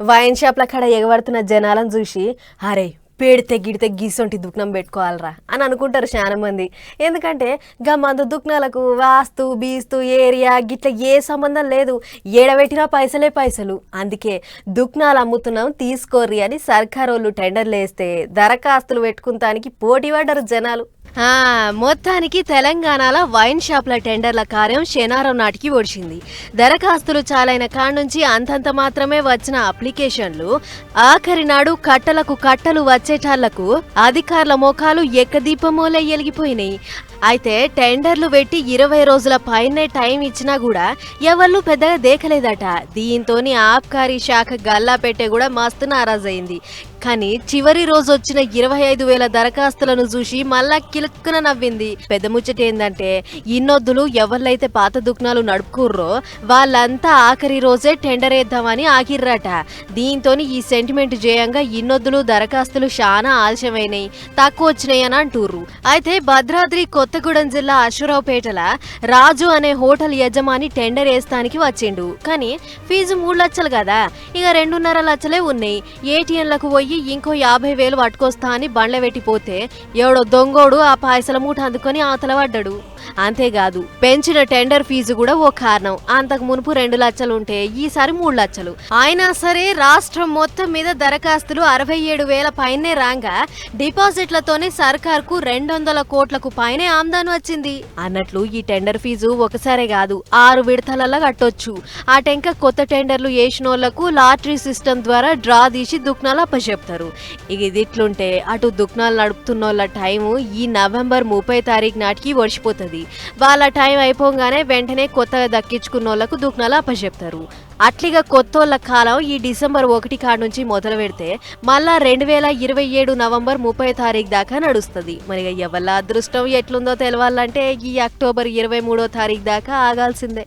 Wine షాప్ల కాడ ఎగబడుతున్న జనాలను చూసి అరే పేడితే గిడితే గీసొంటి దుఃఖనం పెట్టుకోవాలరా అని అనుకుంటారు చాలా మంది ఎందుకంటే గా మందు దుఃఖనాలకు వాస్తు బీస్తు ఏరియా గిట్ల ఏ సంబంధం లేదు. ఏడబెట్టినా పైసలే పైసలు. అందుకే దుఃఖనాలు అమ్ముతున్నాం తీసుకోర్రి అని సర్కారు వాళ్ళు టెండర్లు వేస్తే దరఖాస్తులు పెట్టుకుంటానికి పోటీ పడ్డారు జనాలు. మొత్తానికి తెలంగాణలో వైన్ షాప్ల టెండర్ల కార్యం శనారం నాటికి ఒడిచింది. దరఖాస్తులు చాలైన కాడ నుంచి అంతంత మాత్రమే వచ్చిన అప్లికేషన్లు ఆఖరి నాడు కట్టలకు కట్టలు వచ్చేటాళ్ళకు అధికారుల మోకాలు ఎక్కదీపమోలే ఎలిగిపోయినాయి. అయితే టెండర్లు పెట్టి ఇరవై రోజుల పైనే టైం ఇచ్చినా కూడా ఎవళ్ళు పెద్దగా దేకలేదట. దీంతోని ఆబ్కారీ శాఖ గల్లా పెట్టే కూడా మస్తు నారాజైంది కానీ చివరి రోజు వచ్చిన ఇరవై ఐదు వేల దరఖాస్తులను చూసి మళ్ళా కిలుక్కున నవ్వింది. పెద్ద ముచ్చట ఏంటంటే ఇన్నొద్దులు ఎవరిలైతే పాత దుకాణాలు నడుపుకుర్రో వాళ్ళంతా ఆఖరి రోజే టెండర్ వేద్దామని ఆగిర్రట. దీంతో ఈ సెంటిమెంట్ జయంగా ఇన్నొద్దులు దరఖాస్తులు చాలా ఆలస్యమైనాయి తక్కువ వచ్చినాయి అని అంటుర్రు. అయితే భద్రాద్రి కొత్తగూడెం జిల్లా అశ్వరావుపేటల రాజు అనే హోటల్ యజమాని టెండర్ వేస్తానికి వచ్చిండు. కానీ ఫీజు మూడు లక్షలు కదా ఇక రెండున్నర లక్షలే ఉన్నాయి. ఏటీఎంలకు పోయి ఇంకో యాభై వేలు పట్టుకొస్తా అని బండ్ల పెట్టిపోతే ఎవడో దొంగోడు ఆ పాయసల మూట అందుకొని ఆతల పడ్డాడు అంతేకాదు పెంచిన టెండర్ ఫీజు కూడా ఓ కారణం. అంతకు మునుపు రెండు లక్షలు ఉంటే ఈసారి మూడు లక్షలు అయినా సరే రాష్ట్రం మొత్తం మీద దరఖాస్తులు అరవై ఏడు వేల పైనే రాగా డిపాజిట్లతోనే సర్కార్కు రెండు వందల కోట్లకు పైనే ఆమ్దాను వచ్చింది. అన్నట్లు ఈ టెండర్ ఫీజు ఒకసారే కాదు ఆరు విడతలలో కట్టొచ్చు. ఆ టెంక కొత్త టెండర్లు వేసినోళ్ళకు లాటరీ సిస్టమ్ ద్వారా డ్రా తీసి దుక్నాలు చెప్తారు. ఇక ఇది ఇట్లుంటే అటు దుఖ్ణాలు నడుపుతున్న వాళ్ళ టైము ఈ నవంబర్ ముప్పై తారీఖు నాటికి ఒడిచిపోతుంది వాళ్ళ టైం అయిపోగానే వెంటనే కొత్తగా దక్కించుకున్న వాళ్ళకు దుక్నాలు అప్పచెప్తారు అట్లిగా కొత్తోళ్ళ కాలం ఈ డిసెంబర్ ఒకటి కాడ నుంచి మొదలు పెడితే మళ్ళా రెండు వేల ఇరవై ఏడు నవంబర్ ముప్పై తారీఖు దాకా నడుస్తుంది. మరి ఎవరి అదృష్టం ఎట్లుందో తెలవాలంటే ఈ అక్టోబర్ ఇరవై మూడో తారీఖు దాకా ఆగాల్సిందే.